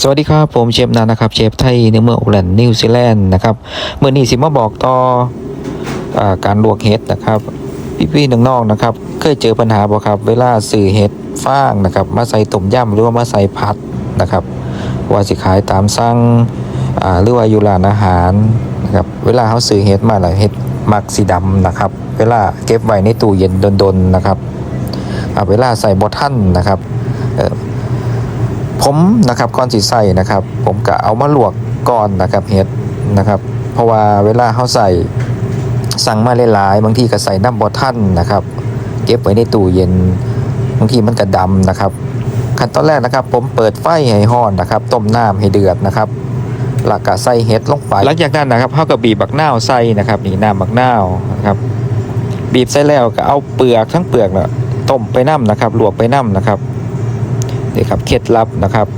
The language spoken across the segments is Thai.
สวัสดีครับ ผมเชฟนานะครับ เชฟไทยในเมืองโอแลนด์นิวซีแลนด์นะครับเมื่อนี้สิมาบอกต่ออการลวกเห็ดนะครับ พี่ๆน้องๆนะครับ เคยเจอปัญหาบ่ครับ เวลาสื่อเห็ดฟางนะครับ มาใส่ต้มยำหรือว่ามาใส่ผัดนะครับ ว่าสิขายตามสั่งหรือว่าอยู่ร้านอาหารนะครับเวลาเขาซื้อเห็ดมาแล้วเห็ดมักสีดำนะครับ เวลาเก็บไว้ในตู้เย็นดนๆนะครับเวลาใส่บอทันนะครับ ผมนะครับก่อนสิใส่นะครับ ผมก็เอามาลวกก่อนนะครับเห็ดนะครับ เพราะว่าเวลาเขาใส่สั่งมาหลายๆบางทีก็ใส่น้ำบอท่านนะครับ เก็บไว้ในตู้เย็นบางทีมันก็ดำนะครับ ขั้นตอนแรกนะครับ ผมเปิดไฟให้ห้อนนะครับ ต้มน้ำให้เดือดนะครับหลักก็ใส่เห็ดลงไปหลังจากนั้นนะครับเขาก็บีบบักนาวใส่นะครับนี่น้ำบักนาวนะครับ บีบใส่แล้วก็เอาเปลือกทั้งเปลือกนะต้มไปน้ำนะครับลวกไปน้ำนะครับ นี่ครับเคล็ดลับนะครับ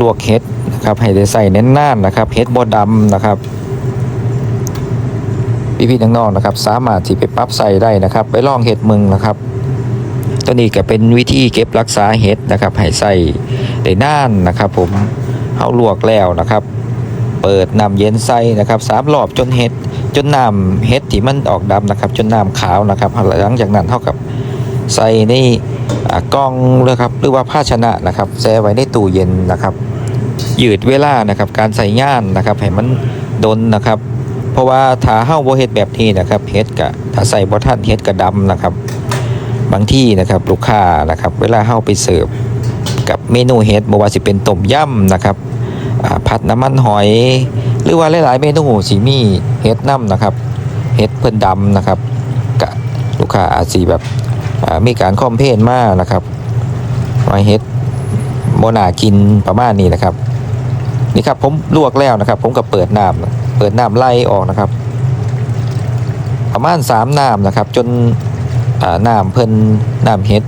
ลวกเห็ดนะครับ ให้ได้ใส่เน้นน่านนะครับเห็ดบดดำนะครับ พี่พี่น้องๆนะครับ สามารถที่ไปปรับใส่ได้นะครับ ไปลองเห็ดมึงนะครับตัวนี้ก็เป็นวิธีเก็บรักษาเห็ดนะครับ ให้ใส่ได้น่านนะครับ ผมเอาลวกแล้วนะครับ เปิดน้ำเย็นใส่นะครับสามรอบจนเห็ดจนน้ำเห็ดที่มันออกดำนะครับ จนน้ำขาวนะครับหลังจากนั้นเท่ากับใส่ในอ่ กล้องเลยครับหรือว่าภาชนะนะครับแช่ไว้ในตู้เย็นนะครับ ยืดเวลานะครับ การใส่ย่านนะครับให้มันดนนะครับ เพราะว่าถ้าเฮ้าบ่เฮ็ดแบบนี้นะครับเฮ็ดกะถ้าใส่บ่ทันเฮ็ดกะดำนะครับ บางที่นะครับลูกค้านะครับ เวลาเฮ้าไปเสิร์ฟกับเมนูเฮ็ดบ่ว่าสิเป็นต้มยำนะครับผัดน้ำมันหอย หรือว่าหลายๆเมนูสิมีเฮ็ดน้ำนะครับเฮ็ดเพิ่นดำนะครับกะลูกค้าอาจสิแบบ มีการคอมเพลนมากนะครับว่าเฮ็ดโมนากินประมาณนี้นะครับ นี่ครับผมลวกแล้วนะครับ ผมก็เปิดน้ำเปิดน้ำไล่ออกนะครับ ประมาณสามน้ำนะครับ จนน้ำเพิ่นน้ำเฮ็ด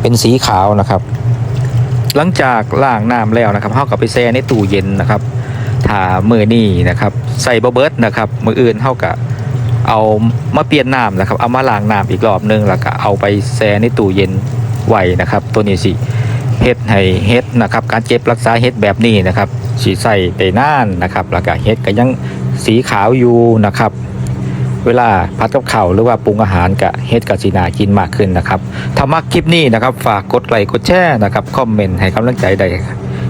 เป็นสีขาวนะครับ หลังจากล้างน้ำแล้วนะครับเฮาก็ไปแช่ในตู้เย็นนะครับถ้ามือนี้นะครับ ใส่บะเบิดนะครับ มืออื่นเฮาก็ เอามาเปลี่ยนน้ำนะครับ เอามาล้างน้ำอีกรอบนึงแล้วก็เอาไปแช่ในตู้เย็นไว้นะครับ ตัวนี้สิเฮ็ดให้เฮ็ดนะครับ การเก็บรักษาเฮ็ดแบบนี้นะครับสิใส่ไปน่านนะครับ แล้วก็เฮ็ดก็ยังสีขาวอยู่นะครับ เวลาผัดกับข้าวหรือว่าปรุงอาหารกับเฮ็ดกับสีนากินมากขึ้นนะครับถ้ามักคลิปนี้นะครับ ฝากกดไลค์กดแชร์นะครับคอมเมนต์ให้กำลังใจได้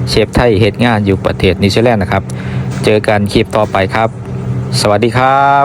เชฟไทยเฮ็ดงานอยู่ประเทศนิวซีแลนด์นะครับ เจอกันคลิปต่อไปครับ สวัสดีครับ